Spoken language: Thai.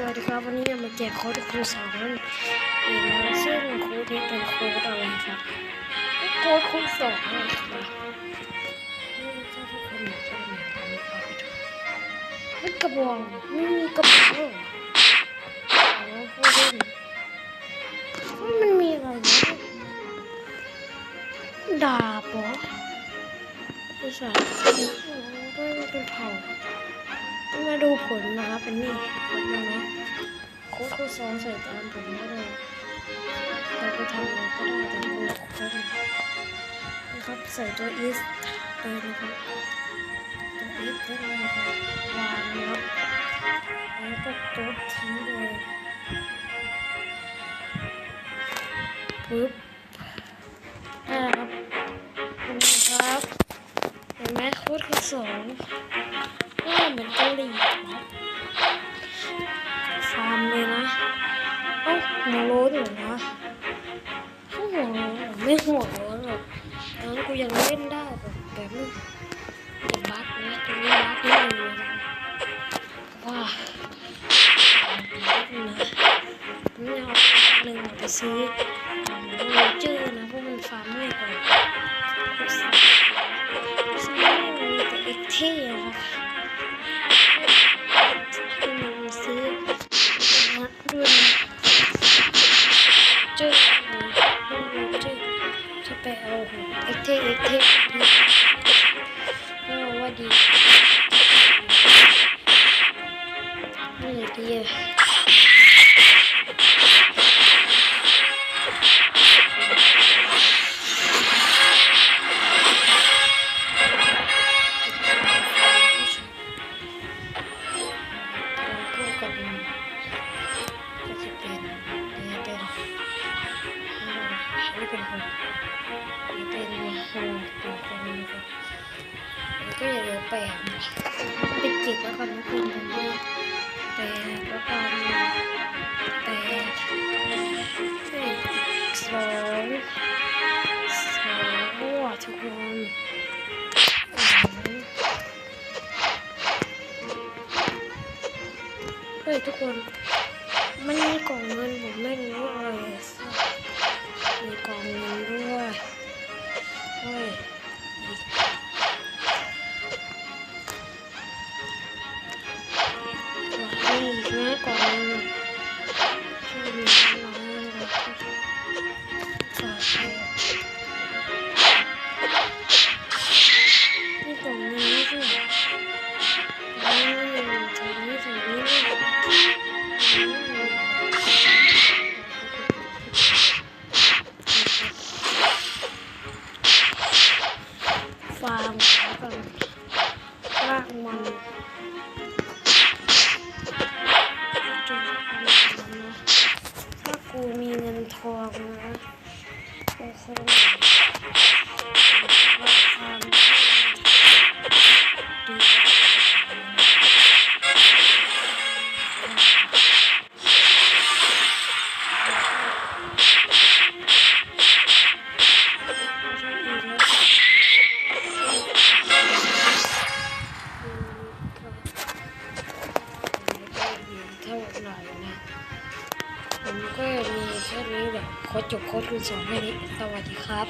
วัสดีครับวันนี้จะมาแจกโค้ดคูณสองนั่นเองนะซึ่งโค้ดนี้เป็นโค้ดอะไรครับโค้ดคูณสองนะครับนี่ถ้าทุกคนกจะไม่กระบองไม่มีกระบองอ๋อพูดเล่นมันมีอะไรนะดาบเหรอไม่ใช่โอ้โหได้เป็นเผา มาดูผลนะครับเป็นนี่ครับน้องๆโค้ดคูณสองใส่ตามผมได้เลยเราไปทำอะไรก็ได้แต่ดูโค้ดนะครับใส่ตัวอีสเลยนะครับตัวอีสได้เลยครับวางนะครับแล้วก็ตัวทิ้งเลยปึ๊บอ่ครับเห็นไหมครับเห็นไหมโค้ดคูณสอง เหมือนกะหรี่ฟาร์มเลยนะเอ้าหัวโล้นเหรอนะหัวโล้นไม่หัวโล้นหรอกงั้นกูยังเล่นได้แบบแบบนี้ติดบั๊กนะตรงนี้ เอ็กเทเอ็กเทก็ว่าดีนี่ดีอะคู่กั ก็อย่าลือแปดนะป็นเจ็ดแล้วกันนะคุณผมว่แปดแล้วกันแปดเฮ้ยสองสองว่ะทุกคนเฮ้ยทุกคน ล้วกันรากมันจนนะถ้ากูมีเงินทองนะกูคงร ผมก็มีแค่นี้แหละขอจบโค้ดคุณสองแค่นี้สวัสดีครับ